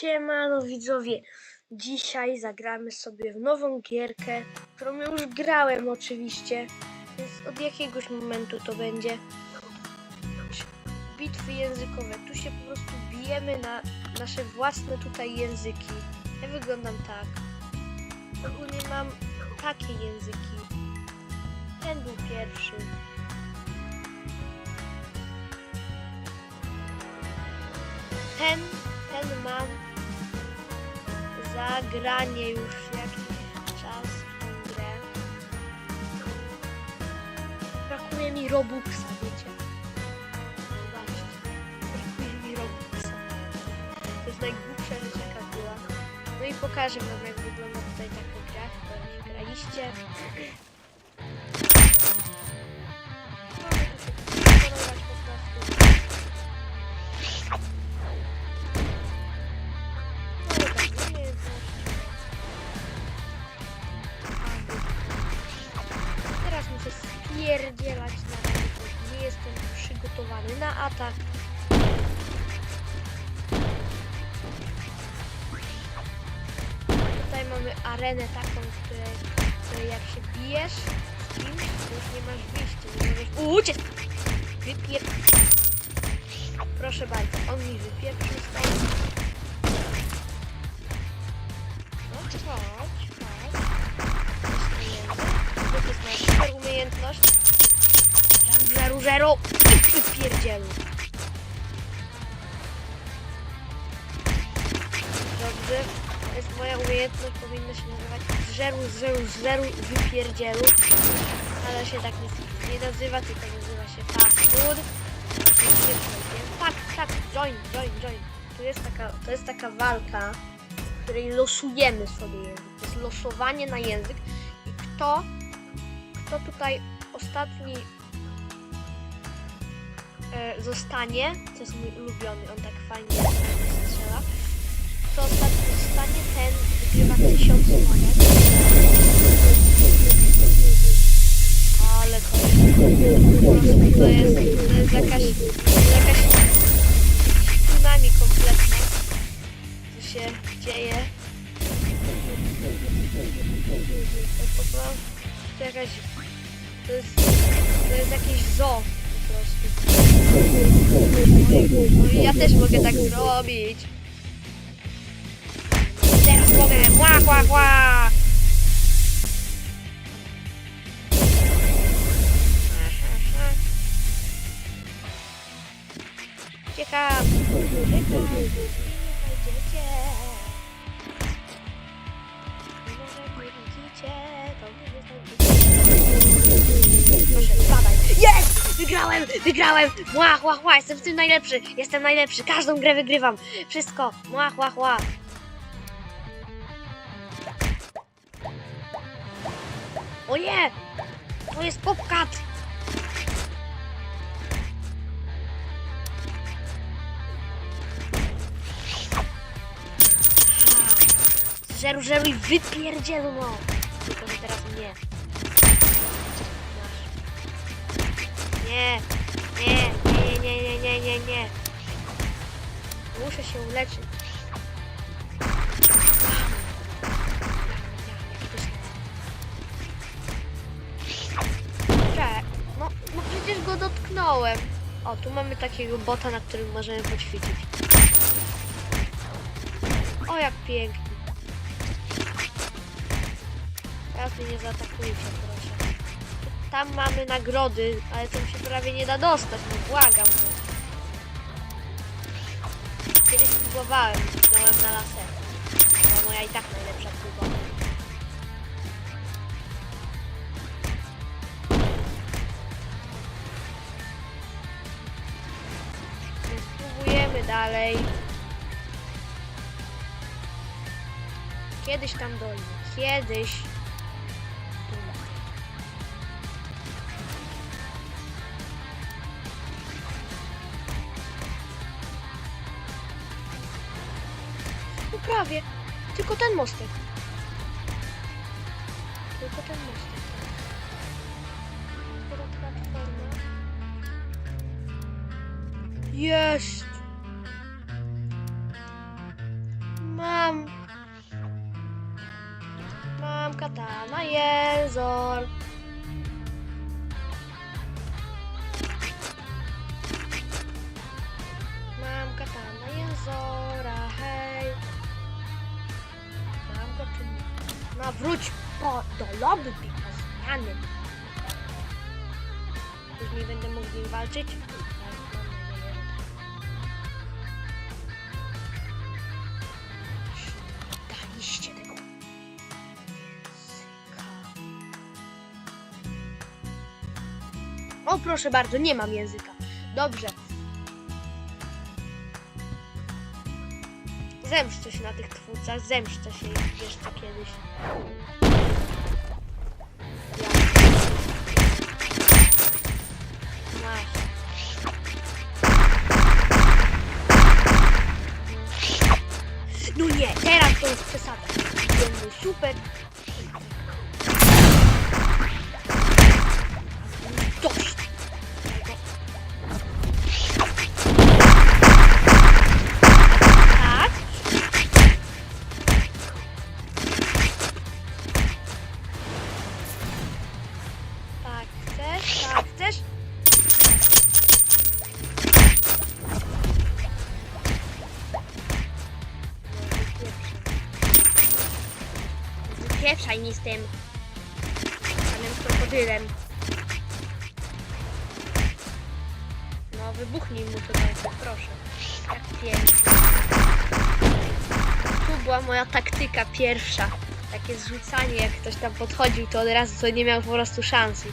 Siemano widzowie, dzisiaj zagramy sobie w nową gierkę, którą już grałem oczywiście, więc od jakiegoś momentu to będzie bitwy językowe. Tu się po prostu bijemy na nasze własne tutaj języki. Ja wyglądam tak. Ogólnie mam takie języki. Ten był pierwszy. Ten, ten mam zagranie już jakiś czas w tą grę. Brakuje mi Robuxa, wiecie? Zobaczcie, brakuje mi Robuxa. To jest najgłupsza rzecz jaka była. No i pokażę wam jak wygląda tutaj taka gra, chyba już graliście. Arenę taką, w której, jak się bijesz z kimś, to już nie masz wyjścia, nie możesz uciec! Wypier... Proszę bardzo, on mi wypieprzył stąd. No chodź, chodź. To jest moja super umiejętność. Żeru i wypierdzielu. Dobrze. To moja umiejętność, powinna się nazywać żeru, żeru, żeru i wypierdzielu. Ale się tak nie, nie nazywa, tylko nazywa się pierwszy Tak, tak, join, join, join. Tu jest taka, to jest taka walka, w której losujemy sobie język. To jest losowanie na język i kto, kto tutaj ostatni e, zostanie, to jest mój ulubiony, on tak fajnie strzela, kto ostatni zostanie, ten wygrywa tysiąc monet. Ale prostu to jest, to jest jakaś, jakaś tsunami kompletna, co się dzieje. To po prostu jakaś, to jest, to jest jakieś zoo po prostu. No i ja też mogę tak zrobić. To nie Proszę, spadaj. Jest! Wygrałem! Wygrałem! Mła, mła, mła! Jestem w tym najlepszy! Jestem najlepszy! Każdą grę wygrywam! Wszystko! Mła, mła, mła! O nie! To jest popkat! Żeru, żeru i wypierdzielu, no! Tylko, że teraz mnie. Nie, nie, nie, nie, nie, nie, nie, nie. Muszę się uleczyć. O, tu mamy takiego bota, na którym możemy poćwiczyć. O, jak pięknie. Teraz mnie nie zaatakujcie, proszę. Tam mamy nagrody, ale tam się prawie nie da dostać, no błagam. Kiedyś próbowałem, zginąłem na laser. To moja i tak najlepsza próba. Dalej. Kiedyś tam dojdę. Kiedyś. No prawie. Tylko ten mostek. Tylko ten mostek. Jest! Wróć po, do lobby po zmiany. Później będę mógł z nim walczyć. Daliście tego. O, proszę bardzo, nie mam języka. Dobrze. Zemszczę się na tych twórcach, zemszczę się jeszcze kiedyś. No nie, teraz to jest przesada. Super. Wypieprzaj mi z tym panem krokodylem. No wybuchnij mu to proszę. Jak pięknie. Tu była moja taktyka pierwsza. Takie zrzucanie, jak ktoś tam podchodził, to od razu to nie miał po prostu szansy.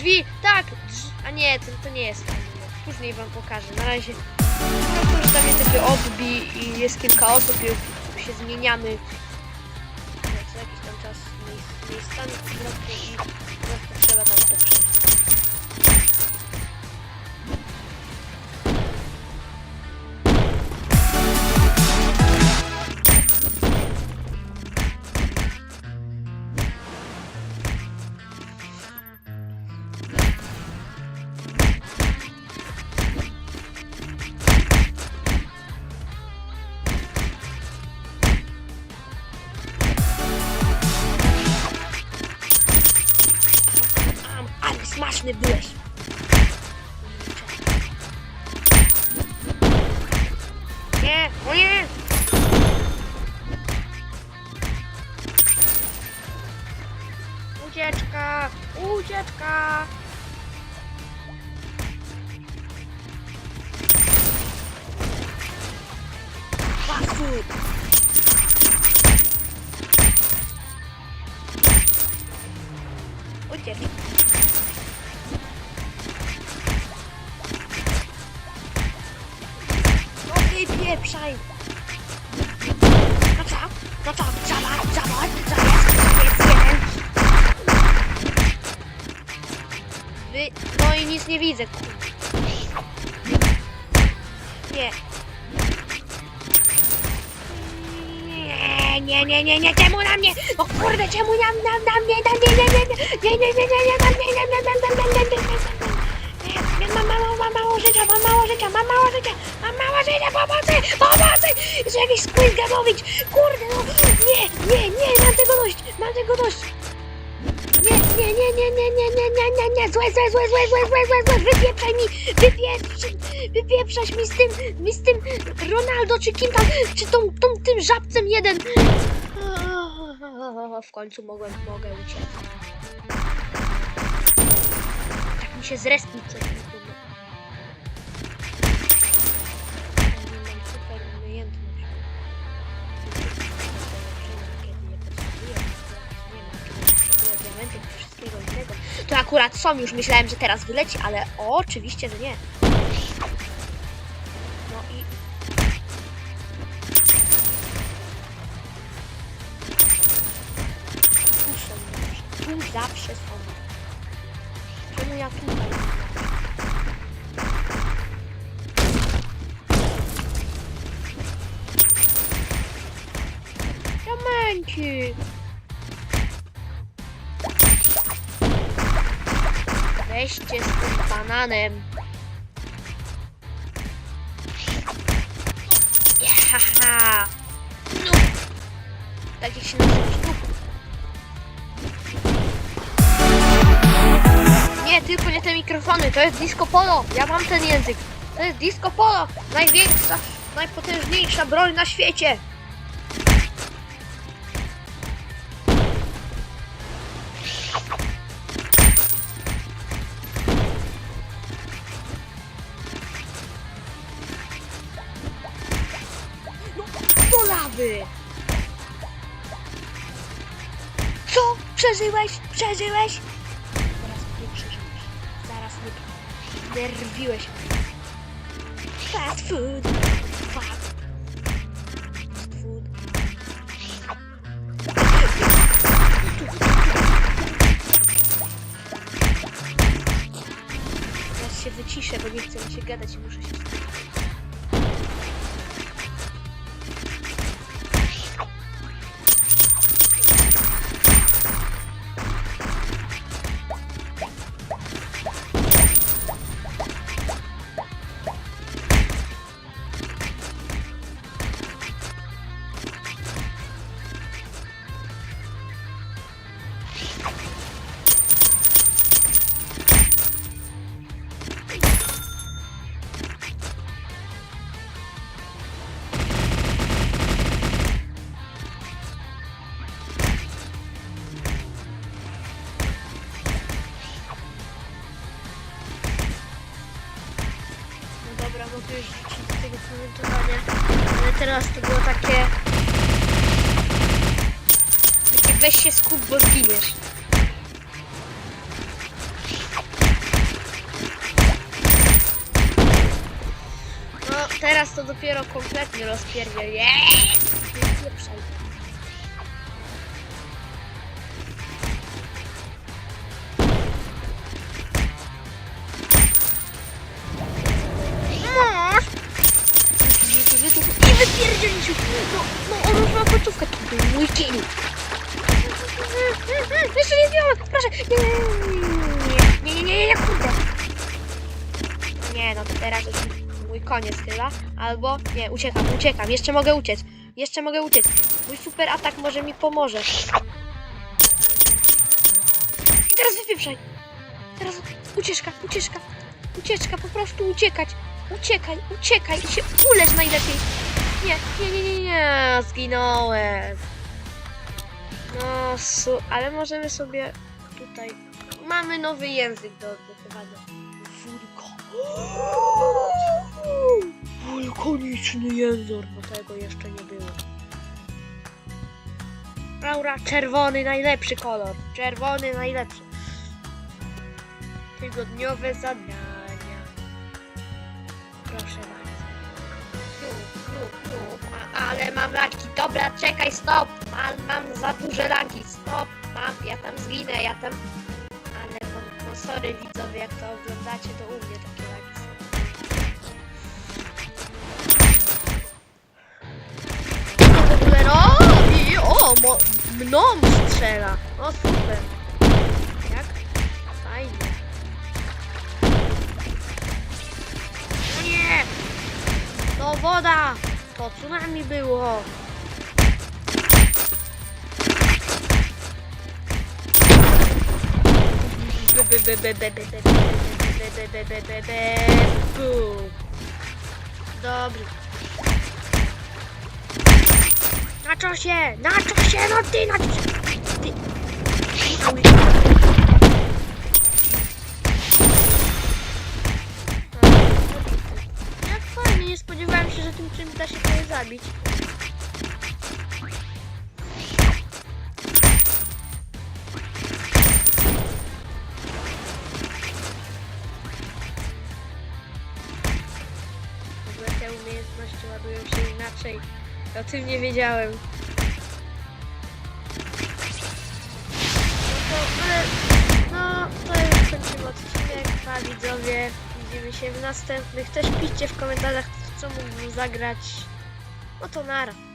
Drzwi! Tak! Drz a nie, to, to nie jest tam. Później wam pokażę. Na razie. No to, że tam jest taki odbi i jest kilka osób i się zmieniamy. No, co jakiś tam czas miejsc, miejscami i po prostu trzeba tam to przejść. O nie! Ucieczka! Ucieczka! Pasuj! Ucieczka. No wypieprzaj! No co? No co? Zobacz, zobacz, co jest? Co jest jeden? Wy... No i nic nie widzę, kur... Nie. Nie, nie, nie, nie, nie, czemu na mnie? O kurde, czemu na, na, na mnie, na mnie, nie, nie, nie, nie, nie, nie, nie, nie, na mnie, nie, nie, nie, nie, nie, nie, nie, nie, nie, nie, życia, mam mało życia, mam mało życia, mam mało życia, pomocy, pomocy! Jeszcze jakiś gamowić, kurde, no, nie, nie, nie, mam tego dość, mam tego dość. Nie, nie, nie, nie, nie, nie, nie, nie, nie, nie, złe, złe, złe, złe, złe, złe, złe, złe, wypieprzaj mi, wypieprzaj, wypieprzać mi z tym, mi z tym Ronaldo, czy kim tam, czy tą, tą, tym żabcem jeden. W końcu mogłem, mogę uciec. Tak mi się zrespić coś akurat są, już myślałem, że teraz wyleci, ale oczywiście, że nie. No i tu są zawsze. Tu zawsze są. Czemu ja tutaj nie Weźcie z tym bananem. Jaha. No. Tak jak się nazywa. Nie, tylko nie te mikrofony, to jest disco polo. Ja mam ten język. To jest disco polo. Największa, najpotężniejsza broń na świecie. Przeżyłeś? Przeżyłeś? Zaraz nie przeżyłeś. Zaraz nie nerwiłeś. Fast food. Fast. Food. Teraz się wyciszę, bo nie chcę mi się gadać muszę się skup, bo zginiesz. No, teraz to dopiero kompletnie rozpierdziel. Jeee! Nie pieprzaj. Nie, no to teraz już mój koniec chyba. Albo, nie, uciekam, uciekam. Jeszcze mogę uciec. Jeszcze mogę uciec. Mój super atak może mi pomoże. I teraz wypieprzaj. Teraz ucieczka, ucieczka. Ucieczka, po prostu uciekać. Uciekaj, uciekaj i się ulecz najlepiej. Nie, nie, nie, nie, nie, zginąłem. No, su, ale możemy sobie tutaj... Mamy nowy język do odblokowania. Wulko. Wulkaniczny język, bo tego jeszcze nie było. Laura, czerwony najlepszy kolor. Czerwony najlepszy. Tygodniowe zadania. Proszę bardzo. A, ale mam laki. Dobra, czekaj, stop. Mam, mam za duże laki. Stop. Mam, ja tam zginę, ja tam... Sorry widzowie, jak to oglądacie, to u mnie takie laki są. Co w ogóle robi? O, mo, mną strzela. O, super. Jak? Fajnie. O nie! To woda! To tsunami było! Dobry. Na czasie! Na czasie! No ty, na czasie! Ty! Mały. Jak fajnie, nie spodziewałem się, że tym czymś da się kogoś zabić. Inaczej. O tym nie wiedziałem. No to, ale, no, to już kończymy odcinek. Pa widzowie, widzimy się w następnych. Też piszcie w komentarzach, co mógłbym zagrać. No to nara.